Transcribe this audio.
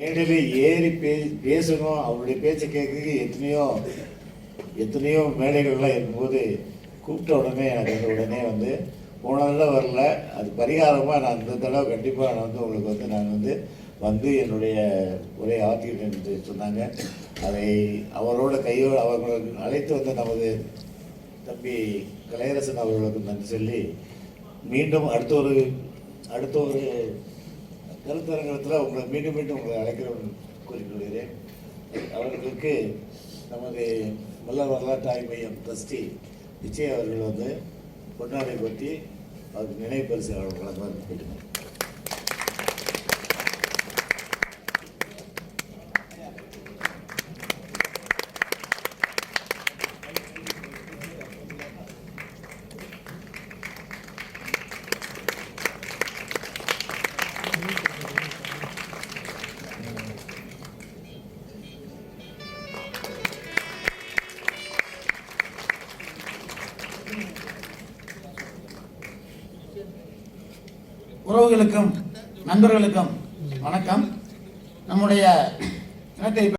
மேடையில் ஏறி பே பேசணும். அவருடைய பேச்சை கேட்கறதுக்கு எத்தனையோ எத்தனையோ மேடைகள்லாம் இருக்கும்போது கூப்பிட்ட உடனே எனக்கு உடனே வந்து போன தடவை வரல. அது பரிகாரமாக நான் இந்த தடவை கண்டிப்பாக நான் வந்து உங்களுக்கு வந்து நான் வந்து வந்து என்னுடைய உரை ஆற்றிக்கிட்டேன் என்று சொன்னாங்க. அதை அவரோட கையோடு அவர்களுக்கு அழைத்து வந்த நமது தம்பி கலையரசன் அவர்களுக்கு நன்றி சொல்லி மீண்டும் அடுத்த ஒரு அடுத்த ஒரு கருத்தரங்கத்தில் உங்களை மீண்டும் மீண்டும் உங்களை அழைக்கிறவன் கூறிக்கொள்கிறேன். அவர்களுக்கு நமது நல்ல வரலாற்று ஆய்வு மையம் ட்ரஸ்டி விஜய் அவர்கள் வந்து பொன்னாடை பற்றி அவருக்கு நினைவு பரிசு அவர்கள் வழங்குவார் கேட்டுக்கிறேன் உறவுகளுக்கும் நண்பர்களுக்கும் வணக்கம். நம்முடைய இனத்தை